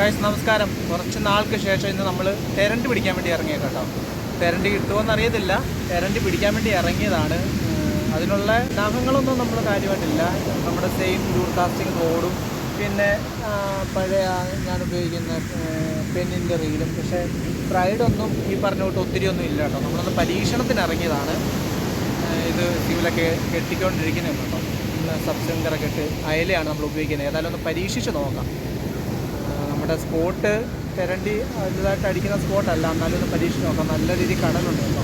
Guys നമസ്കാരം. കുറച്ച് നാൾക്ക് ശേഷം ഇന്ന് നമ്മൾ തെരണ്ടി പിടിക്കാൻ വേണ്ടി ഇറങ്ങിയത് കേട്ടോ തെരണ്ടി കിട്ടുമോയെന്ന് അറിയത്തില്ല. തെരണ്ടി പിടിക്കാൻ വേണ്ടി ഇറങ്ങിയതാണ്. അതിനുള്ള ലാഭങ്ങളൊന്നും നമ്മൾ കാര്യമായിട്ടില്ല. നമ്മുടെ സെയിം ബ്രൂഡ്കാസ്റ്റിംഗ് റോഡും പിന്നെ പഴയ ഞാൻ ഉപയോഗിക്കുന്ന പെന്നിന്റെ റീലും. പക്ഷേ പ്രൈഡൊന്നും ഈ പറഞ്ഞ തൊട്ട് ഒത്തിരി ഒന്നും ഇല്ല കേട്ടോ നമ്മളൊന്ന് പരീക്ഷണത്തിന് ഇറങ്ങിയതാണ്. ഇത് സിവിലൊക്കെ കെട്ടിക്കൊണ്ടിരിക്കുന്നത് കേട്ടോ. സബ്സിഡറൊക്കെ ഇട്ട് അയലയാണ് നമ്മൾ ഉപയോഗിക്കുന്നത്. ഏതായാലും ഒന്ന് പരീക്ഷിച്ച് നോക്കാം. നമ്മുടെ സ്പോട്ട് തിരണ്ടി വലുതായിട്ട് അടിക്കുന്ന സ്പോട്ടല്ല എന്നാലും ഒന്ന് പരീക്ഷിച്ച് നോക്കാം. നല്ല രീതിയിൽ കടലുണ്ട് കേട്ടോ.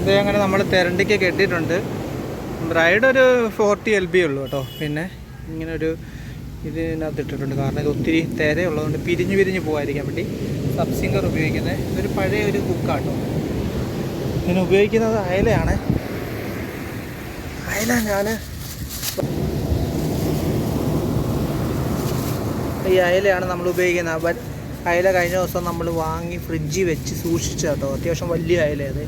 ഇത് അങ്ങനെ നമ്മൾ തിരണ്ടിക്ക് കെട്ടിയിട്ടുണ്ട്. റൈഡ് ഒരു ഫോർട്ടി എൽ ബി ഉള്ളൂ കേട്ടോ. പിന്നെ ഇങ്ങനെ ഒരു ഇതിനകത്ത് ഇട്ടിട്ടുണ്ട്. കാരണം ഇത് ഒത്തിരി തിരയുള്ളതുകൊണ്ട് പിരിഞ്ഞ് പിരിഞ്ഞ് പോകാതിരിക്കാൻ വേണ്ടി സബ്സിംഗർ ഉപയോഗിക്കുന്നത്. ഇതൊരു പഴയ ഒരു കുക്കാട്ടോ ഇതിന് ഉപയോഗിക്കുന്നത് അയലയാണ്. അയല ഞാൻ ഈ അയലയാണ് നമ്മൾ ഉപയോഗിക്കുന്നത്. അപ്പം അയല കഴിഞ്ഞ ദിവസം നമ്മൾ വാങ്ങി ഫ്രിഡ്ജിൽ വെച്ച് സൂക്ഷിച്ചു കേട്ടോ. അത്യാവശ്യം വലിയ അയല അത്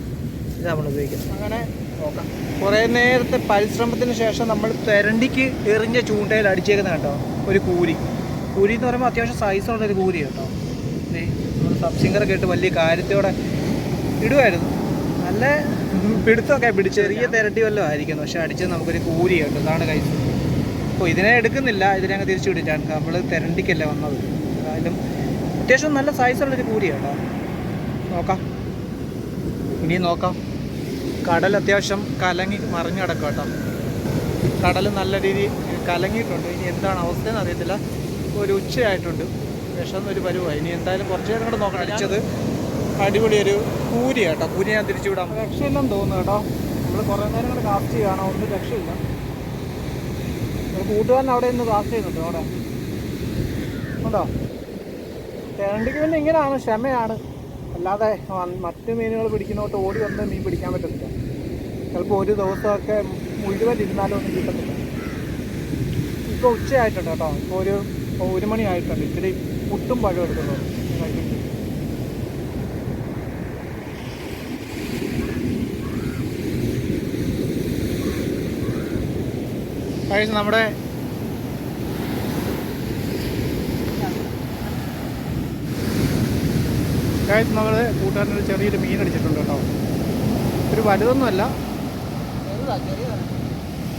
ഇത് നമ്മൾ ഉപയോഗിക്കുന്നത്. അങ്ങനെ നോക്കാം. കുറേ നേരത്തെ പരിശ്രമത്തിന് ശേഷം നമ്മൾ തെരണ്ടിക്ക് എറിഞ്ഞ ചൂണ്ടയിൽ അടിച്ചേക്കുന്ന കേട്ടോ. ഒരു കൂരി. കൂരി എന്ന് പറയുമ്പോൾ അത്യാവശ്യം സൈസുള്ള ഒരു കൂരി കേട്ടോ. നമ്മൾ സബ്സിംഗർ കേട്ട് വലിയ കാര്യത്തോടെ ഇടുമായിരുന്നു നല്ല പിടുത്തമൊക്കെ പിടിച്ച് ചെറിയ തിരട്ടി വല്ലതും ആയിരിക്കുന്നു. പക്ഷെ അടിച്ചത് നമുക്കൊരു കൂരി കേട്ടോ. ഇതാണ് കൈ അപ്പോൾ ഇതിനെ എടുക്കുന്നില്ല ഇതിനെ അങ്ങ് തിരിച്ചു വിട്ടിട്ടാണ് നമ്മൾ തെരണ്ടിക്കല്ലേ വന്നത്. എന്തായാലും അത്യാവശ്യം നല്ല സൈസുള്ളൊരു കൂരിയാണ് നോക്കാം. ഇനി നോക്കാം. കടൽ അത്യാവശ്യം കലങ്ങി മറിഞ്ഞു കിടക്കും കേട്ടോ. കടൽ നല്ല രീതിയിൽ കലങ്ങിയിട്ടുണ്ട്. ഇനി എന്താണ് അവസ്ഥയെന്ന് അറിയത്തില്ല. ഒരു ഉച്ചയായിട്ടുണ്ട്. വിഷം ഒരു പരുവായി. ഇനി എന്തായാലും കുറച്ച് നേരം കൂടെ നോക്കണം അടിച്ചത് അടിപൊളി ഒരു കൂരി കേട്ടോ കൂരി ഞാൻ തിരിച്ചു വിടാം രക്ഷയില്ലെന്ന് തോന്നുന്നു കേട്ടോ. നമ്മൾ കുറേ നേരം കൂടെ കാസ്റ്റ് ചെയ്യുകയാണോ. ഒന്നും രക്ഷയില്ല. കൂട്ടുകാരൻ അവിടെ നിന്ന് പാസ് ചെയ്യുന്നുണ്ട് അവിടെ. ഉണ്ടോ? തേണ്ടിക്ക് പിന്നെ ഇങ്ങനെയാണ് ക്ഷമയാണ്. അല്ലാതെ മറ്റ് മീനുകൾ പിടിക്കുന്നോട്ട് ഓടി വന്ന് മീൻ പിടിക്കാൻ പറ്റത്തില്ല. ചിലപ്പോൾ ഒരു ദിവസമൊക്കെ മുഴുവൻ ഇരുന്നാലും ഒന്നും കിട്ടത്തില്ല. ഇപ്പോൾ ഉച്ചയായിട്ടുണ്ട് കേട്ടോ. ഇപ്പോൾ ഒരു ഒരു മണി ആയിട്ടുണ്ട് ഇച്ചിരി പുട്ടും പഴം എടുത്തുള്ളൂ കഴിച്ച് നമ്മുടെ കഴിച്ച് നമ്മൾ കൂട്ടുകാരനൊരു ചെറിയൊരു മീൻ അടിച്ചിട്ടുണ്ട് കേട്ടോ. ഒരു വലുതൊന്നുമല്ല.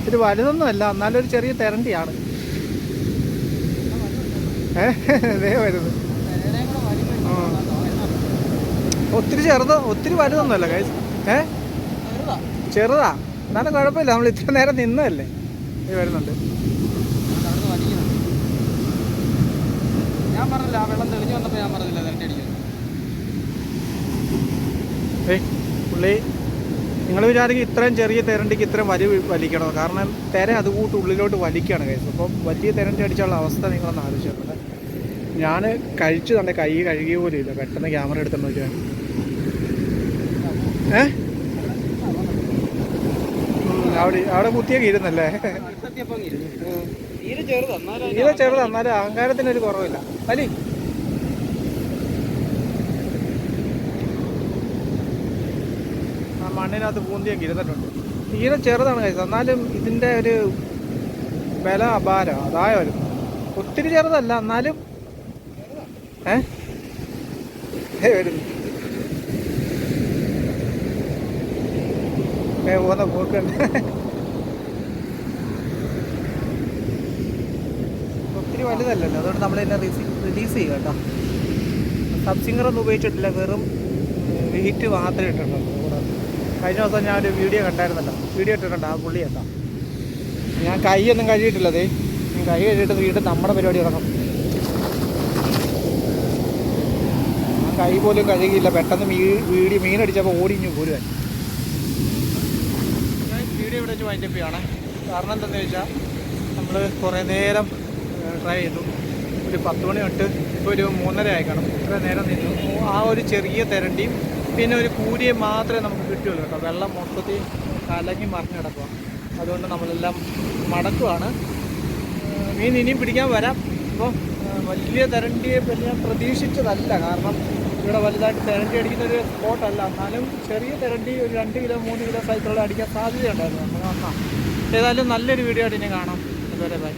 ഒരു വലുതൊന്നുമല്ല എന്നാലും ഒരു ചെറിയ തെരണ്ടിയാണ്. ഏ വരുന്നത് ഒത്തിരി ചെറുത് ഒത്തിരി വലുതൊന്നുമല്ല കൈസ് ഏ? ചെറുതാ. എന്നാലും കുഴപ്പമില്ല നമ്മൾ ഇത്ര നേരം നിന്നതല്ലേ. ഇത് വരുന്നുണ്ട്. ഞാൻ പറഞ്ഞില്ല ആ വെള്ളം തെളിഞ്ഞു വന്നപ്പോൾ ഞാൻ പറഞ്ഞില്ല തിരട്ടി അടിക്കുന്നു ഏയ് പുള്ളി നിങ്ങൾ വിചാരിക്കും ഇത്രയും ചെറിയ തെരണ്ടിക്ക് ഇത്രയും വലി വലിക്കണം? കാരണം തെര അതുകൂട്ട് ഉള്ളിലോട്ട് വലിക്കുകയാണ് കഴിച്ചത് അപ്പം വലിയ തെരണ്ടി അടിച്ചുള്ള അവസ്ഥ നിങ്ങളൊന്ന് ആലോചിച്ചിട്ടുണ്ട് ഞാൻ കഴിച്ചു തന്നെ കൈ കഴുകിയ പോലും ഇല്ല. പെട്ടെന്ന് ക്യാമറ എടുത്തെന്ന് നോക്കിയാൽ ഏ? അവിടെ അവിടെ കുത്തിയൊക്കെ ഇരുന്നല്ലേ? തീരെ ചെറുത്. എന്നാലും ഇത് ചെറുത്. എന്നാലും അഹങ്കാരത്തിനൊരു കുറവില്ല. വലി മണ്ണിനകത്ത് പൂന്തിയൊക്കെ ഇരുന്നിട്ടുണ്ട്. തീരെ ചെറുതാണ് കഴിച്ചത് എന്നാലും ഇതിന്റെ ഒരു വില അപാരം. അതായ വരും ഒത്തിരി ചെറുതല്ല എന്നാലും. ഏ? വരുന്നു പോകുന്ന പോക്കുണ്ട്. ഒത്തിരി വലുതല്ലല്ലോ. അതുകൊണ്ട് നമ്മൾ തന്നെ റിലീസ് ചെയ്യുക കേട്ടോ. സബ്സിംഗർ ഒന്നും ഉപയോഗിച്ചിട്ടില്ല. വെറും വെയിറ്റ് മാത്രമേ ഇട്ടിട്ടുള്ളൂ കഴിഞ്ഞ ദിവസം ഞാൻ ഒരു വീഡിയോ കണ്ടായിരുന്നല്ലോ. വീഡിയോ ഇട്ടിട്ടുണ്ട്. ആ പുള്ളി കേട്ടോ. ഞാൻ കൈയൊന്നും കഴുകിയിട്ടില്ല അതേ ഞാൻ കൈ കഴുകിയിട്ട് വീണ്ടും നമ്മുടെ പരിപാടി തുടങ്ങും. കൈ പോലും കഴുകിയില്ല. പെട്ടെന്ന് മീ വീടി മീനടിച്ചപ്പോൾ ഓടിഞ്ഞു പോരുവാൻ. ഞാൻ വീഡിയോ ഇവിടെ വെച്ച് വൈൻഡപ്പ് ചെയ്യണേ കാരണം എന്താണെന്ന് വെച്ചാൽ നമ്മൾ കുറേ നേരം ട്രൈ ചെയ്തു. ഒരു പത്ത് മണി തൊട്ട് ഇപ്പോൾ ഒരു മൂന്നര ആയിക്കണം ഇത്ര നേരം നിന്നു. ആ ഒരു ചെറിയ തെരണ്ടിയും പിന്നെ ഒരു കൂരിയെ മാത്രമേ നമുക്ക് കിട്ടുകയുള്ളൂ കേട്ടോ. വെള്ളം മൊത്തത്തിൽ കലങ്ങി മറിഞ്ഞ് കിടക്കുക അതുകൊണ്ട് നമ്മളെല്ലാം മടക്കുവാണ്. മീൻ ഇനിയും പിടിക്കാൻ വരാം. അപ്പോൾ വലിയ തെരണ്ടിയെ പിന്നെ ഞാൻ പ്രതീക്ഷിച്ചതല്ല. കാരണം ഇവിടെ വലുതായിട്ട് തെരണ്ടി അടിക്കുന്ന ഒരു സ്പോട്ടല്ല. എന്നാലും ചെറിയ തെരണ്ടി ഒരു രണ്ട് കിലോ മൂന്ന് കിലോ സൈക്കിളുകൾ അടിക്കാൻ സാധ്യതയുണ്ടായിരുന്നു. നമ്മൾ വന്നാൽ ഏതായാലും നല്ലൊരു വീഡിയോ ആയിട്ട് ഇനി കാണാം. അതുവരെ ബൈ.